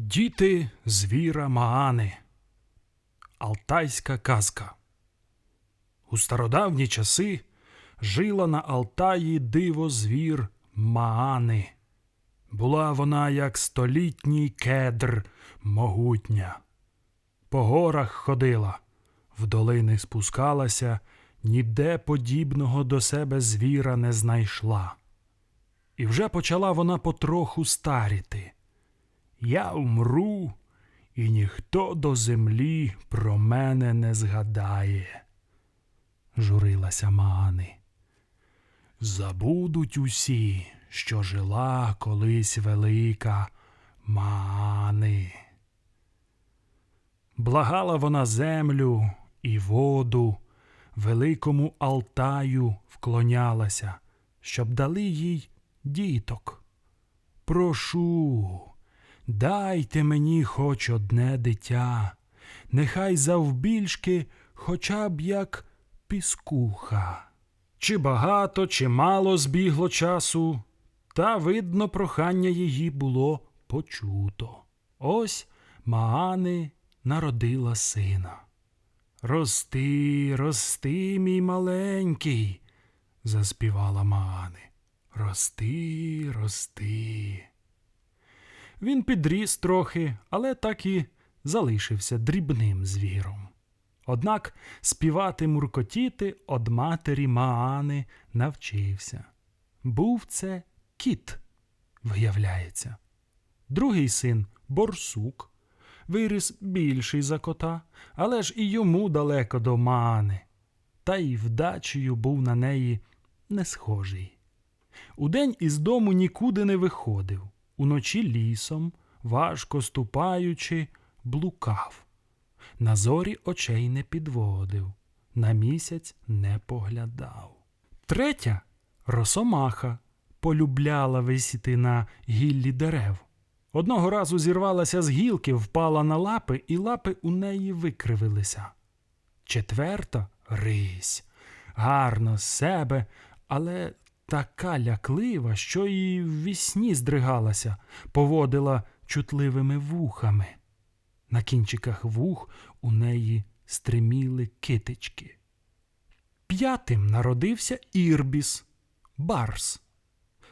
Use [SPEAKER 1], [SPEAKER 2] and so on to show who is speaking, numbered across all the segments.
[SPEAKER 1] Діти звіра Маани. Алтайська казка. У стародавні часи жила на Алтаї диво звір Маани. Була вона як столітній кедр могутня. По горах ходила, в долини спускалася, ніде подібного до себе звіра не знайшла. І вже почала вона потроху старіти. Я вмру, і ніхто до землі про мене не згадає, журилася Маани. Забудуть усі, що жила колись велика Маани. Благала вона землю і воду, великому Алтаю вклонялася, щоб дали їй діток. Прошу, дайте мені хоч одне дитя, нехай завбільшки хоча б як піскуха. Чи багато, чи мало збігло часу, та, видно, прохання її було почуто. Ось Маани народила сина. Рости, рости, мій маленький, заспівала Маани. Рости, рости. Він підріс трохи, але так і залишився дрібним звіром. Однак співати муркотіти од матері Маани навчився. Був це кіт, виявляється. Другий син борсук, виріс більший за кота, але ж і йому далеко до Маани, та й вдачею був на неї не схожий. Удень із дому нікуди не виходив, уночі лісом, важко ступаючи, блукав. На зорі очей не підводив, на місяць не поглядав. Третя росомаха полюбляла висіти на гіллі дерев. Одного разу зірвалася з гілки, впала на лапи, і лапи у неї викривилися. Четверта рись, гарно з себе, але така ляклива, що і в вісні здригалася, поводила чутливими вухами. На кінчиках вух у неї стриміли китички. П'ятим народився Ірбіс, барс.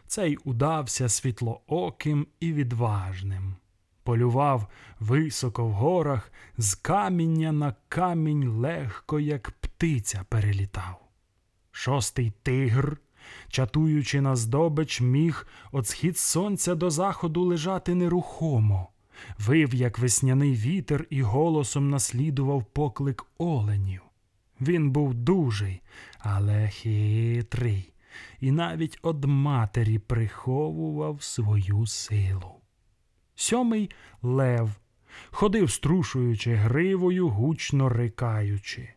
[SPEAKER 1] Цей удався світлооким і відважним. Полював високо в горах, з каміння на камінь легко, як птиця, перелітав. Шостий тигр, чатуючи на здобич, міг от схід сонця до заходу лежати нерухомо, вив, як весняний вітер, і голосом наслідував поклик оленів. Він був дужий, але хитрий, і навіть од матері приховував свою силу. Сьомий лев ходив, струшуючи гривою, гучно рикаючи.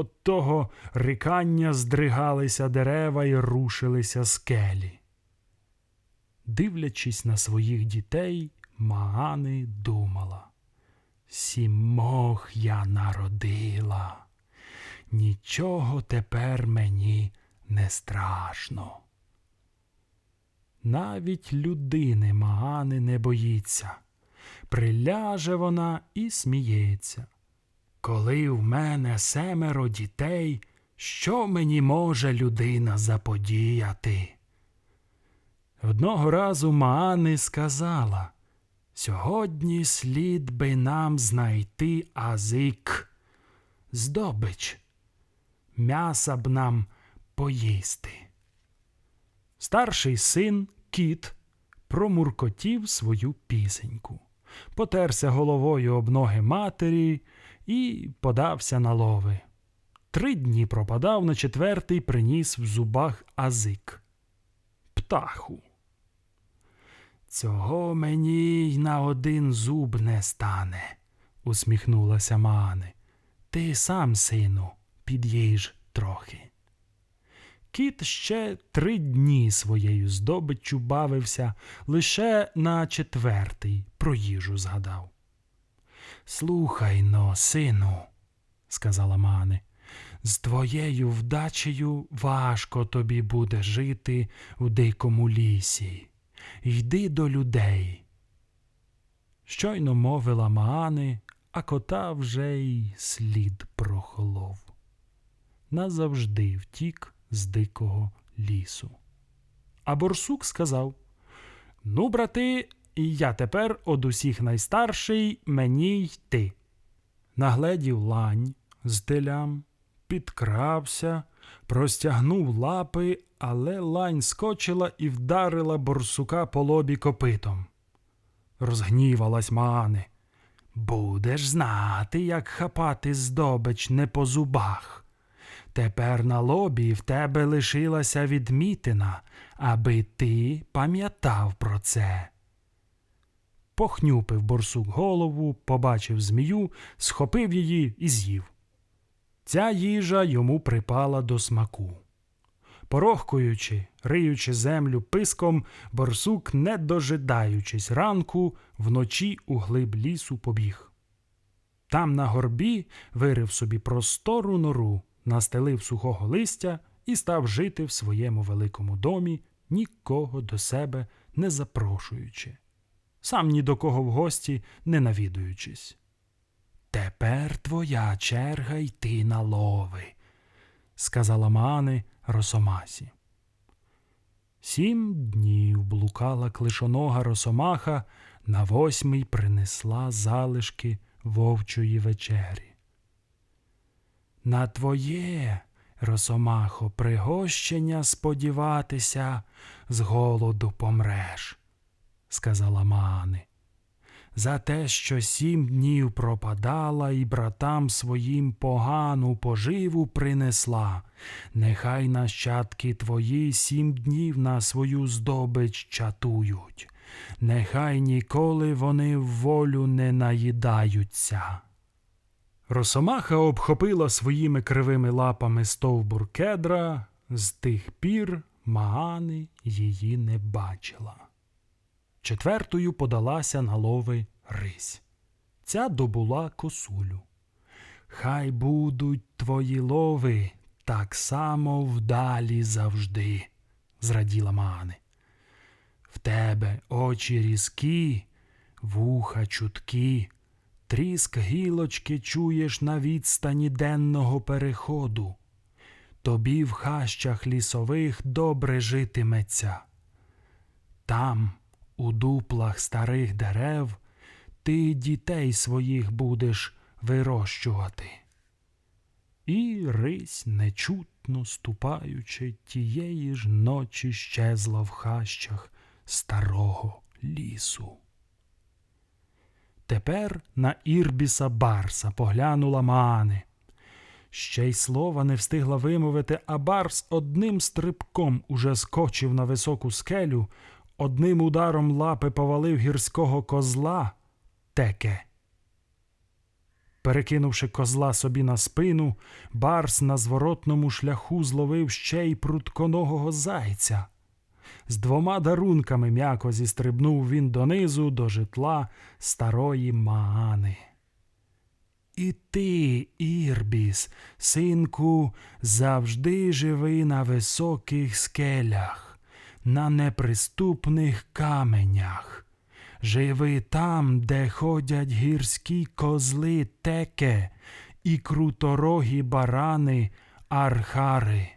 [SPEAKER 1] От того рикання здригалися дерева і рушилися скелі. Дивлячись на своїх дітей, Маани думала. Сімох я народила. Нічого тепер мені не страшно. Навіть людини Маани не боїться. Приляже вона і сміється. Коли в мене семеро дітей, що мені може людина заподіяти? Одного разу Маани сказала Сьогодні слід би нам знайти азик, здобич, м'яса б нам поїсти. Старший син кіт промуркотів свою пісеньку, потерся головою об ноги матері і подався на лови. Три дні пропадав, на четвертий приніс в зубах азик. Птаху. Цього мені й на один зуб не стане, усміхнулася Маани. Ти сам, сину, під'їж трохи. Кіт ще три дні своєю здобиччю бавився, лише на четвертий про їжу згадав. Слухай но, сину, сказала Мани, з твоєю вдачею важко тобі буде жити у дикому лісі. Йди до людей. Щойно мовила Маани, а кота вже й слід прохолов. Назавжди втік з дикого лісу. А борсук сказав: Ну, брати, я тепер од усіх найстарший мені йти. Нагледів лань з телям, підкрався, простягнув лапи, але лань скочила і вдарила борсука по лобі копитом. Розгнівалась Маани. Будеш знати, як хапати здобич не по зубах. Тепер на лобі в тебе лишилася відмітина, аби ти пам'ятав про це. Похнюпив борсук голову, побачив змію, схопив її і з'їв. Ця їжа йому припала до смаку. Порохкуючи, риючи землю писком, борсук, не дожидаючись ранку, вночі у глиб лісу побіг. Там на горбі вирив собі простору нору, настелив сухого листя і став жити в своєму великому домі, нікого до себе не запрошуючи, сам ні до кого в гості не навідуючись. Тепер твоя черга йти на лови, сказала Маани Росомасі. Сім днів блукала клишонога Росомаха, на восьмий принесла залишки вовчої вечері. На твоє, Росомахо, пригощення сподіватися, з голоду помреш, сказала Маани. За те, що сім днів пропадала і братам своїм погану поживу принесла, нехай нащадки твої сім днів на свою здобич чатують, нехай ніколи вони в волю не наїдаються. Росомаха обхопила своїми кривими лапами стовбур кедра, з тих пір Маани її не бачила. Четвертою подалася на лови рись. Ця добула косулю. Хай будуть твої лови так само вдалі завжди, зраділа Маани. В тебе очі різкі, вуха чуткі, тріск гілочки чуєш на відстані денного переходу. Тобі в хащах лісових добре житиметься. Там, у дуплах старих дерев, ти дітей своїх будеш вирощувати. І рись, нечутно ступаючи, тієї ж ночі щезла в хащах старого лісу. Тепер на Ірбіса Барса поглянула Маани. Ще й слова не встигла вимовити, а Барс одним стрибком уже скочив на високу скелю, одним ударом лапи повалив гірського козла теке. Перекинувши козла собі на спину, Барс на зворотному шляху зловив ще й прутконогого зайця. З двома дарунками м'яко зістрибнув він донизу до житла старої Маани. І ти, Ірбіс, синку, завжди живи на високих скелях, на неприступних каменях. Живи там, де ходять гірські козли теке і круторогі барани архари.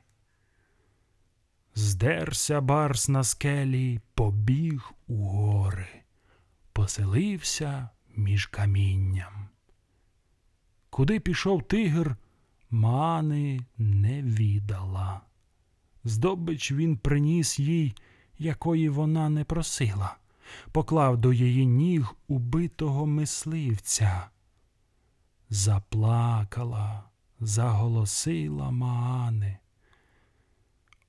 [SPEAKER 1] Здерся барс на скелі, побіг у гори, поселився між камінням. Куди пішов тигр, мани не відала. Здобич він приніс їй, якої вона не просила, поклав до її ніг убитого мисливця. Заплакала, заголосила Маани.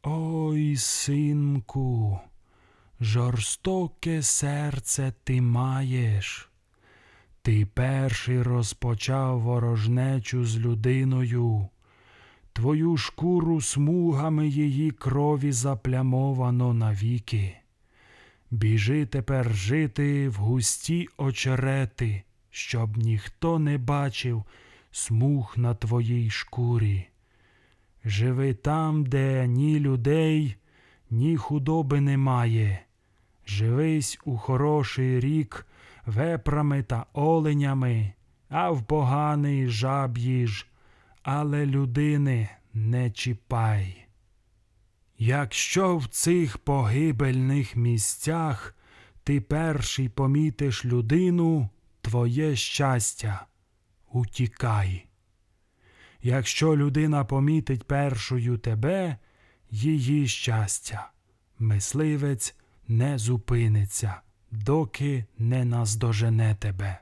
[SPEAKER 1] Ой, синку, жорстоке серце ти маєш. Ти перший розпочав ворожнечу з людиною, твою шкуру смугами її крові заплямовано навіки. Біжи тепер жити в густі очерети, щоб ніхто не бачив смуг на твоїй шкурі. Живи там, де ні людей, ні худоби немає. Живись у хороший рік вепрами та оленями, а в поганий жаб'ї ж, але людини не чіпай. Якщо в цих погибельних місцях ти перший помітиш людину, твоє щастя, утікай. Якщо людина помітить першою тебе, її щастя, мисливець не зупиниться, доки не наздожене тебе.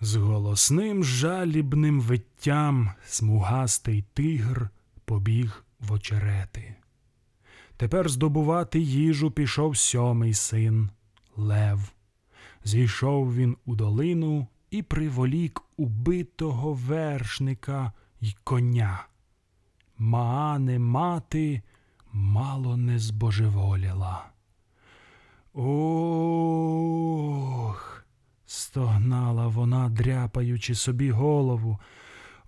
[SPEAKER 1] З голосним жалібним виттям смугастий тигр побіг в очерети. Тепер здобувати їжу пішов сьомий син Лев. Зійшов він у долину і приволік убитого вершника й коня. Маане мати мало не збожеволіла. Ох. стогнала вона, дряпаючи собі голову.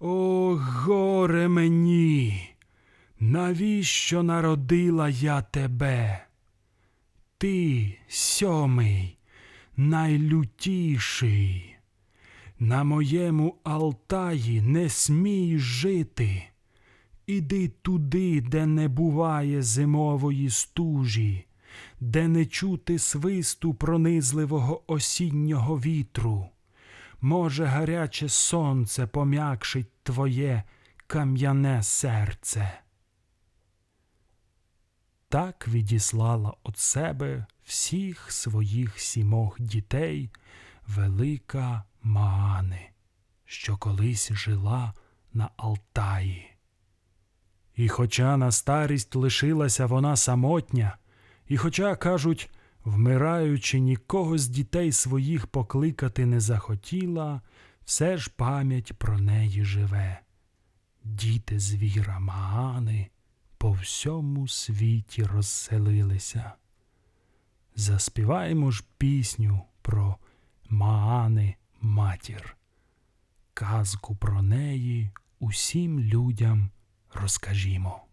[SPEAKER 1] Ох, горе мені! Навіщо народила я тебе? Ти сьомий, найлютіший. На моєму Алтаї не смій жити. Іди туди, де не буває зимової стужі, де не чути свисту пронизливого осіннього вітру. Може, гаряче сонце пом'якшить твоє кам'яне серце. Так відіслала від себе всіх своїх сімох дітей велика Маани, що колись жила на Алтаї. І хоча на старість лишилася вона самотня, і хоча, кажуть, вмираючи, нікого з дітей своїх покликати не захотіла, все ж пам'ять про неї живе. Діти звіра Маани по всьому світі розселилися. Заспіваємо ж пісню про Маани матір. Казку про неї усім людям розкажімо.